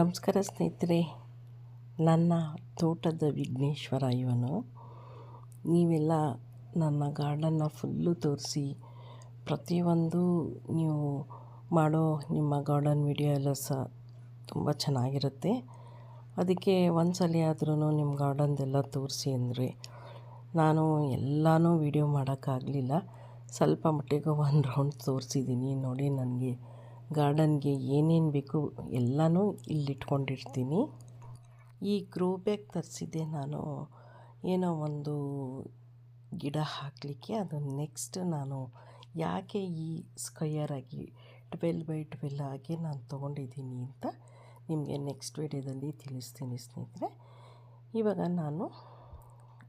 ನಮಸ್ಕಾರ ಸ್ನೇಹಿತರೆ. ನನ್ನ ತೋಟದ ವಿಘ್ನೇಶ್ವರ ಇವನು. ನೀವೆಲ್ಲ ನನ್ನ ಗಾರ್ಡನ್ನ ಫುಲ್ಲು ತೋರಿಸಿ. ಪ್ರತಿಯೊಂದು ನೀವು ಮಾಡೋ ನಿಮ್ಮ ಗಾರ್ಡನ್ ವಿಡಿಯೋ ಎಲ್ಲ ಸಹ ತುಂಬ ಚೆನ್ನಾಗಿರುತ್ತೆ. ಅದಕ್ಕೆ ಒಂದು ಸಲ ಆದ್ರೂ ನಿಮ್ಮ ಗಾರ್ಡನ್ದೆಲ್ಲ ತೋರಿಸಿ ಅಂದರೆ ನಾನು ಎಲ್ಲನೂ ವಿಡಿಯೋ ಮಾಡೋಕ್ಕಾಗಲಿಲ್ಲ. ಸ್ವಲ್ಪ ಮಟ್ಟಿಗೆ ಒಂದು ರೌಂಡ್ ತೋರಿಸಿದ್ದೀನಿ. ನೋಡಿ ನನಗೆ ಗಾರ್ಡನ್ಗೆ ಏನೇನು ಬೇಕು ಎಲ್ಲನೂ ಇಲ್ಲಿಟ್ಕೊಂಡಿರ್ತೀನಿ. ಈ ಗ್ರೋ ಬ್ಯಾಗ್ ತರಿಸಿದ್ದೆ ನಾನು. ಏನೋ ಒಂದು ಗಿಡ ಹಾಕಲಿಕ್ಕೆ, ಅದು ನೆಕ್ಸ್ಟ್ ನಾನು ಯಾಕೆ ಈ ಸ್ಕ್ವಯರ್ ಆಗಿ ಟ್ವೆಲ್ ಬೈ ಟ್ವೆಲ್ ಆಗಿ ನಾನು ತೊಗೊಂಡಿದ್ದೀನಿ ಅಂತ ನಿಮಗೆ ನೆಕ್ಸ್ಟ್ ವಿಡಿಯೋದಲ್ಲಿ ತಿಳಿಸ್ತೀನಿ ಸ್ನೇಹಿತರೆ. ಇವಾಗ ನಾನು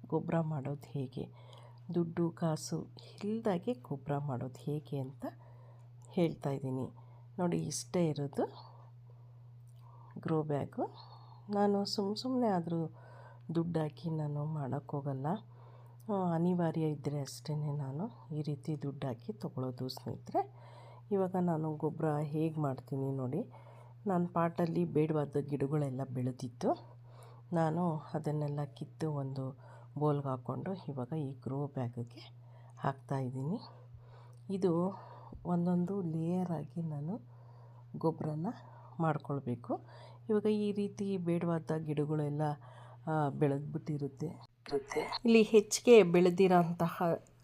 ಗೊಬ್ಬರ ಮಾಡೋದು ಹೇಗೆ? ದುಡ್ಡು, ಕಾಸು, ಇಲ್ದಾಗೆ ಗೊಬ್ಬರ ಮಾಡೋದು ಹೇಗೆ ಅಂತ ಹೇಳ್ತಾ ಇದ್ದೀನಿ. ನೋಡಿ ಇಷ್ಟೇ ಇರೋದು. ಗ್ರೋ ಬ್ಯಾಗು ನಾನು ಸುಮ್ಮ ಸುಮ್ಮನೆ ಆದರೂ ದುಡ್ಡು ಹಾಕಿ ನಾನು ಮಾಡೋಕ್ಕೋಗಲ್ಲ ಅನಿವಾರ್ಯ ಇದ್ದರೆ ಅಷ್ಟೇ ನಾನು ಈ ರೀತಿ ದುಡ್ಡು ಹಾಕಿ ತೊಗೊಳೋದು ಸ್ನೇಹಿತರೆ. ಇವಾಗ ನಾನು ಗೊಬ್ಬರ ಹೇಗೆ ಮಾಡ್ತೀನಿ ನೋಡಿ. ನಾನು ಪಾಟಲ್ಲಿ ಬೇಡವಾದ ಗಿಡಗಳೆಲ್ಲ ಬೆಳೆದಿತ್ತು. ನಾನು ಅದನ್ನೆಲ್ಲ ಕಿತ್ತು ಒಂದು ಬೋಲ್ಗೆ ಹಾಕ್ಕೊಂಡು ಇವಾಗ ಈ ಗ್ರೋ ಬ್ಯಾಗಿಗೆ ಹಾಕ್ತಾಯಿದ್ದೀನಿ ಇದು ಒಂದೊಂದು ಲೇಯರ್ ಆಗಿ ನಾನು ಗೊಬ್ಬರನ ಮಾಡ್ಕೊಳ್ಬೇಕು. ಇವಾಗ ಈ ರೀತಿ ಬೇಡವಾದ ಗಿಡಗಳೆಲ್ಲ ಬೆಳೆದ್ಬಿಟ್ಟಿರುತ್ತೆ. ಇರುತ್ತೆ ಇಲ್ಲಿ ಹೆಚ್ಚಿಗೆ ಬೆಳೆದಿರೋಂತಹ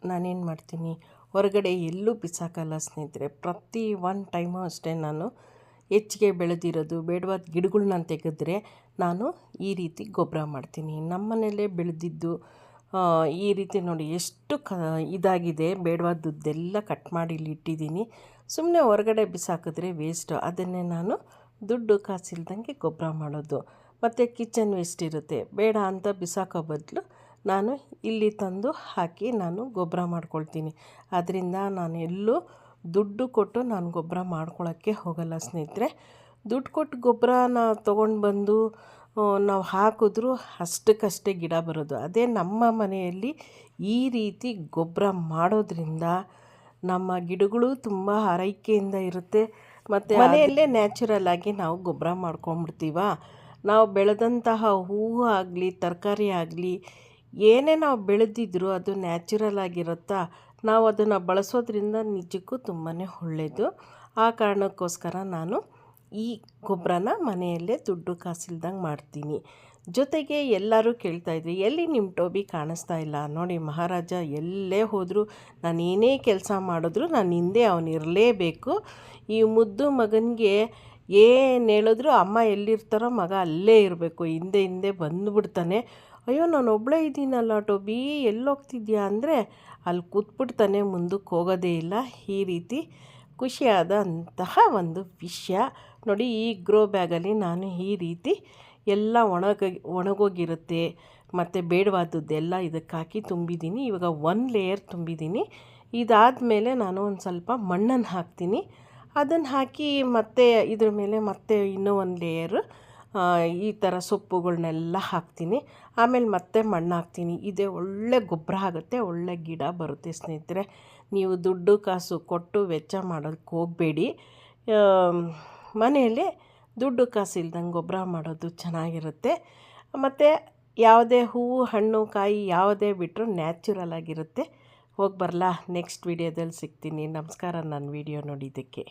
ನಾನೇನು ಮಾಡ್ತೀನಿ, ಹೊರಗಡೆ ಎಲ್ಲೂ ಬಿಸಾಕಲ್ಲ ಸ್ನೇಹಿತರೆ, ಪ್ರತಿ ಒನ್ ಟೈಮು ಅಷ್ಟೇ ನಾನು ಹೆಚ್ಚಿಗೆ ಬೆಳೆದಿರೋದು ಬೇಡವಾದ ಗಿಡಗಳನ್ನ ತೆಗೆದ್ರೆ ನಾನು ಈ ರೀತಿ ಗೊಬ್ಬರ ಮಾಡ್ತೀನಿ. ನಮ್ಮ ಮನೆಯಲ್ಲೇ ಬೆಳೆದಿದ್ದು ಈ ರೀತಿ ನೋಡಿ ಎಷ್ಟು ಕ ಇದಾಗಿದೆ. ಬೇಡವಾದದ್ದೆಲ್ಲ ಕಟ್ ಮಾಡಿ ಇಲ್ಲಿ ಇಟ್ಟಿದ್ದೀನಿ. ಸುಮ್ಮನೆ ಹೊರಗಡೆ ಬಿಸಾಕಿದ್ರೆ ವೇಸ್ಟು ಅದನ್ನೇ ನಾನು ದುಡ್ಡು ಕಾಸಿಲ್ದಂಗೆ ಗೊಬ್ಬರ ಮಾಡೋದು. ಮತ್ತು ಕಿಚನ್ ವೇಸ್ಟ್ ಇರುತ್ತೆ. ಬೇಡ ಅಂತ ಬಿಸಾಕೋ ಬದಲು ನಾನು ಇಲ್ಲಿ ತಂದು ಹಾಕಿ ನಾನು ಗೊಬ್ಬರ ಮಾಡ್ಕೊಳ್ತೀನಿ. ಅದರಿಂದ ನಾನು ಎಲ್ಲೂ ದುಡ್ಡು ಕೊಟ್ಟು ನಾನು ಗೊಬ್ಬರ ಮಾಡ್ಕೊಳ್ಳೋಕ್ಕೆ ಹೋಗಲ್ಲ ಸ್ನೇಹಿತರೆ. ದುಡ್ಡು ಕೊಟ್ಟು ಗೊಬ್ಬರನ ತೊಗೊಂಡು ಬಂದು ನಾವು ಹಾಕಿದ್ರೂ ಅಷ್ಟಕ್ಕಷ್ಟೇ ಗಿಡ ಬರೋದು. ಅದೇ ನಮ್ಮ ಮನೆಯಲ್ಲಿ ಈ ರೀತಿ ಗೊಬ್ಬರ ಮಾಡೋದ್ರಿಂದ ನಮ್ಮ ಗಿಡಗಳು ತುಂಬ ಆರೈಕೆಯಿಂದ ಇರುತ್ತೆ. ಮತ್ತು ಮನೆಯಲ್ಲೇ ನ್ಯಾಚುರಲ್ ಆಗಿ ನಾವು ಗೊಬ್ಬರ ಮಾಡ್ಕೊಂಬಿಡ್ತೀವ ನಾವು ಬೆಳೆದಂತಹ ಹೂವು ಆಗಲಿ ತರಕಾರಿ ಆಗಲಿ ಏನೇ ನಾವು ಬೆಳೆದಿದ್ರು ಅದು ನ್ಯಾಚುರಲ್ ಆಗಿರುತ್ತಾ? ನಾವು ಅದನ್ನು ಬಳಸೋದ್ರಿಂದ ನಿಜಕ್ಕೂ ತುಂಬಾ ಒಳ್ಳೆಯದು ಆ ಕಾರಣಕ್ಕೋಸ್ಕರ ನಾನು ಈ ಗೊಬ್ಬರನ ಮನೆಯಲ್ಲೇ ದುಡ್ಡು ಕಾಸಿಲ್ದಂಗೆ ಮಾಡ್ತೀನಿ. ಜೊತೆಗೆ ಎಲ್ಲರೂ ಕೇಳ್ತಾಯಿದ್ರಿ ಎಲ್ಲಿ ನಿಮ್ಮ ಟೋಬಿ ಕಾಣಿಸ್ತಾ ಇಲ್ಲ? ನೋಡಿ ಮಹಾರಾಜ, ಎಲ್ಲೇ ಹೋದರೂ ನಾನು ಏನೇ ಕೆಲಸ ಮಾಡಿದ್ರು ನಾನು ಹಿಂದೆ ಅವನು ಇರಲೇಬೇಕು. ಈ ಮುದ್ದು ಮಗನಿಗೆ ಏನು ಹೇಳಿದ್ರು ಅಮ್ಮ ಎಲ್ಲಿರ್ತಾರೋ ಮಗ ಅಲ್ಲೇ ಇರಬೇಕು, ಹಿಂದೆ ಹಿಂದೆ ಬಂದುಬಿಡ್ತಾನೆ. ಅಯ್ಯೋ, ನಾನು ಒಬ್ಬಳೇ ಇದ್ದೀನಲ್ಲ ಟೋಬಿ, ಎಲ್ಲೋಗ್ತಿದ್ಯಾ ಅಂದರೆ ಅಲ್ಲಿ ಕೂತ್ಬಿಡ್ತಾನೆ, ಮುಂದಕ್ಕೆ ಹೋಗೋದೇ ಇಲ್ಲ. ಈ ರೀತಿ ಖುಷಿಯಾದಂತಹ ಒಂದು ವಿಷಯ. ನೋಡಿ, ಈ ಗ್ರೋ ಬ್ಯಾಗಲ್ಲಿ ನಾನು ಈ ರೀತಿ ಎಲ್ಲ ಒಣಗ, ಒಣಗೋಗಿರುತ್ತೆ. ಮತ್ತು ಬೇಡವಾದದ್ದೆಲ್ಲ ಇದಕ್ಕೆ ಹಾಕಿ ತುಂಬಿದ್ದೀನಿ. ಇವಾಗ ಒನ್ ಲೇಯರ್ ತುಂಬಿದ್ದೀನಿ. ಇದಾದ ಮೇಲೆ ನಾನು ಒಂದು ಸ್ವಲ್ಪ ಮಣ್ಣನ್ನು ಹಾಕ್ತೀನಿ. ಅದನ್ನು ಹಾಕಿ ಮತ್ತೆ ಇದ್ರ ಮೇಲೆ ಮತ್ತೆ ಇನ್ನೂ ಒಂದು ಲೇಯರು ಈ ಥರ ಸೊಪ್ಪುಗಳನ್ನೆಲ್ಲ ಹಾಕ್ತೀನಿ. ಆಮೇಲೆ ಮತ್ತೆ ಮಣ್ಣು ಹಾಕ್ತೀನಿ. ಇದೇ ಒಳ್ಳೆ ಗೊಬ್ಬರ ಆಗುತ್ತೆ, ಒಳ್ಳೆ ಗಿಡ ಬರುತ್ತೆ ಸ್ನೇಹಿತರೆ. ನೀವು ದುಡ್ಡು ಕಾಸು ಕೊಟ್ಟು ವೆಚ್ಚ ಮಾಡೋದಕ್ಕೆ ಹೋಗಬೇಡಿ. ಮನೆಯಲ್ಲಿ ದುಡ್ಡು ಕಾಸು ಇಲ್ದಂಗೆ ಗೊಬ್ಬರ ಮಾಡೋದು ಚೆನ್ನಾಗಿರುತ್ತೆ. ಮತ್ತು ಯಾವುದೇ ಹೂವು, ಹಣ್ಣು, ಕಾಯಿ ಯಾವುದೇ ಬಿಟ್ಟರು ನ್ಯಾಚುರಲ್ ಆಗಿರುತ್ತೆ. ಹೋಗಿ ಬರಲಾ, ನೆಕ್ಸ್ಟ್ ವಿಡಿಯೋದಲ್ಲಿ ಸಿಗ್ತೀನಿ. ನಮಸ್ಕಾರ ನನ್ನ ವೀಡಿಯೋ ನೋಡಿದ್ದಕ್ಕೆ.